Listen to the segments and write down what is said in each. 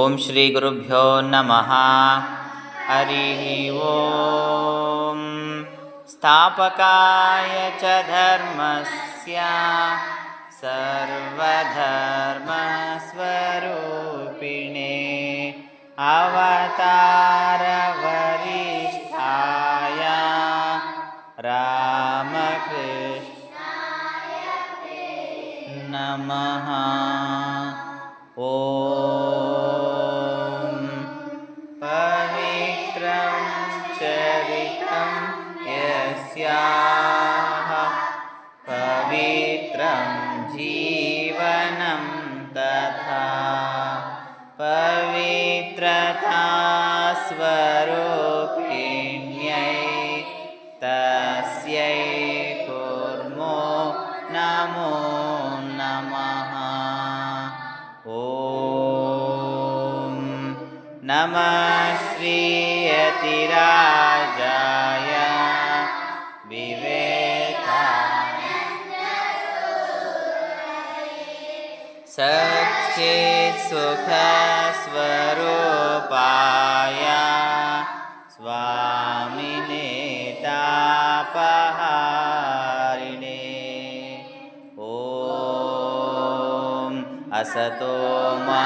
ॐ श्रीगुरुभ्यो नमः। हरिः ॐ स्थापकाय च धर्मस्य सर्वधर्मस्वरूपिणे अवतारवरिष्ठाय रामकृष्णाय नमः। ॐ पवित्रं चरितं यस्याः नमः श्रीयतिराजाय विवेकाय सच्चित्सुखस्वरूपाय स्वामिने तापहारिणे ॐ असतो मा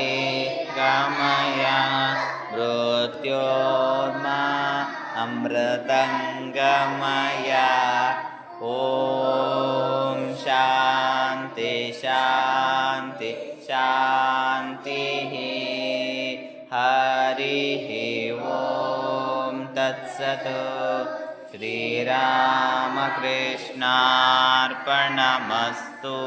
ज्योतिर्गमय मृत्योर्मा अमृतङ्गमय ॐ शान्ति शान्ति शान्तिः। हरिः ॐ तत्सत्। श्रीरामकृष्णार्पणमस्तु